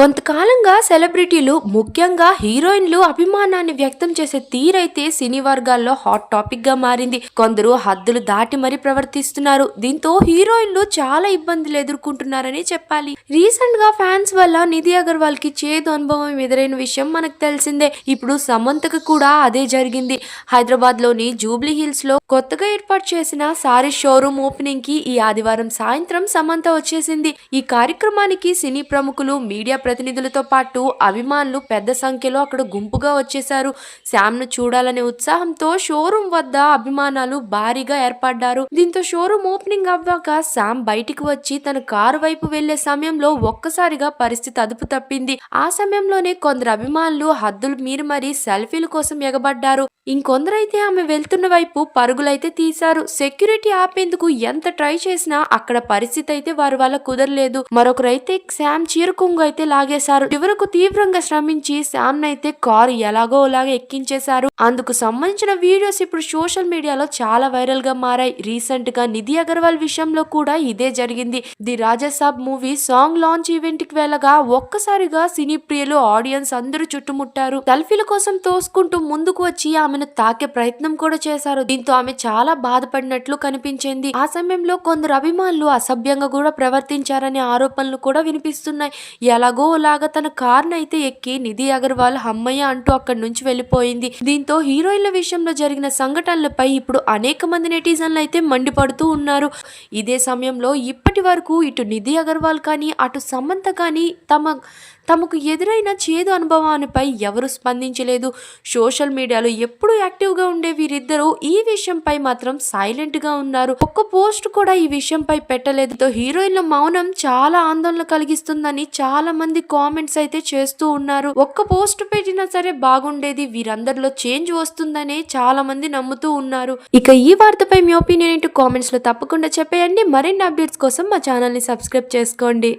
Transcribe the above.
కొంతకాలంగా సెలబ్రిటీలు ముఖ్యంగా హీరోయిన్లు అభిమానాన్ని వ్యక్తం చేసే తీరైతే సినీ వర్గాల్లో హాట్ టాపిక్గా మారింది. కొందరు హద్దులు దాటి మరీ ప్రవర్తిస్తున్నారు. దీంతో హీరోయిన్లు చాలా ఇబ్బందులు ఎదుర్కొంటున్నారని చెప్పాలి. రీసెంట్గా ఫ్యాన్స్ వల్ల నిధి అగర్వాల్కి చేదు అనుభవం ఎదురైన విషయం మనకు తెలిసిందే. ఇప్పుడు సమంతకు కూడా అదే జరిగింది. హైదరాబాద్లోని జూబ్లీ హిల్స్లో కొత్తగా ఏర్పాటు చేసిన సారీ షోరూమ్ ఓపెనింగ్కి ఈ ఆదివారం సాయంత్రం సమంత వచ్చేసింది. ఈ కార్యక్రమానికి సినీ ప్రముఖులు మీడియా ప్రతినిధులతో పాటు అభిమానులు పెద్ద సంఖ్యలో అక్కడ గుంపుగా వచ్చేశారు. శామ్ను చూడాలనే ఉత్సాహంతో షోరూమ్ వద్ద అభిమానాలు భారీగా ఏర్పడ్డారు. దీంతో షోరూమ్ ఓపెనింగ్ అవ్వాక శామ్ బయటికి వచ్చి తన కారు వైపు వెళ్ళే సమయంలో ఒక్కసారిగా పరిస్థితి అదుపు తప్పింది. ఆ సమయంలోనే కొందరు అభిమానులు హద్దులు మీరు మరీ సెల్ఫీల కోసం ఎగబడ్డారు. ఇంకొందరైతే ఆమె వెళ్తున్న వైపు పరుగులైతే తీశారు. సెక్యూరిటీ ఆపేందుకు ఎంత ట్రై చేసినా అక్కడ పరిస్థితి అయితే వారి వల్ల కుదరలేదు. మరొకరైతే శామ్ చీరకుంగు అయితే లాగేశారు. చివరకు తీవ్రంగా శ్రమించి శామ్ నైతే కారు ఎలాగో అలాగే ఎక్కించేశారు. అందుకు సంబంధించిన వీడియోస్ ఇప్పుడు సోషల్ మీడియాలో చాలా వైరల్గా మారాయి. రీసెంట్గా నిధి అగర్వాల్ విషయంలో కూడా ఇదే జరిగింది. The Rajasaab movie song launch ఈవెంట్కి వెళ్ళగా ఒక్కసారిగా సినీ ప్రియులు ఆడియన్స్ అందరూ చుట్టుముట్టారు. సెల్ఫీల కోసం తోసుకుంటూ ముందుకు వచ్చి ఆమెను తాకే ప్రయత్నం కూడా చేశారు. దీంతో ఆమె చాలా బాధపడినట్లు కనిపించింది. ఆ సమయంలో కొందరు అభిమానులు అసభ్యంగా కూడా ప్రవర్తించారనే ఆరోపణలు కూడా వినిపిస్తున్నాయి. ఎలాగో అలాగా తన కారును అయితే ఎక్కి నిధి అగర్వాల్ హమ్మయ్య అంటూ అక్కడి నుంచి వెళ్ళిపోయింది. దీంతో హీరోయిన్ల విషయంలో జరిగిన సంఘటనలపై ఇప్పుడు అనేక మంది నెటిజన్లు అయితే మండిపడుతూ ఉన్నారు. ఇదే సమయంలో ఇప్పటి వరకు ఇటు నిధి అగర్వాల్ కానీ అటు సమంత కానీ తమ తమకు ఎదురైన చేదు అనుభవానిపై ఎవరు స్పందించలేదు. సోషల్ మీడియాలో ఎప్పుడు యాక్టివ్గా ఉండే వీరిద్దరూ ఈ విషయంపై మాత్రం సైలెంట్గా ఉన్నారు. ఒక్క పోస్ట్ కూడా ఈ విషయంపై పెట్టలేదు. హీరోయిన్ల మౌనం చాలా ఆందోళన కలిగిస్తుందని చాలా మంది కామెంట్స్ అయితే చేస్తూ ఉన్నారు. ఒక్క పోస్ట్ పెట్టినా సరే బాగుండేది. వీరందరిలో చేంజ్ వస్తుందనే చాలా మంది నమ్ముతూ ఉన్నారు. ఇక ఈ వార్తపై మీ ఒపీనియన్ ఏంటో కామెంట్స్లో తప్పకుండా చెప్పేయండి. మరిన్ని అప్డేట్స్ కోసం మా ఛానల్ని సబ్స్క్రైబ్ చేసుకోండి.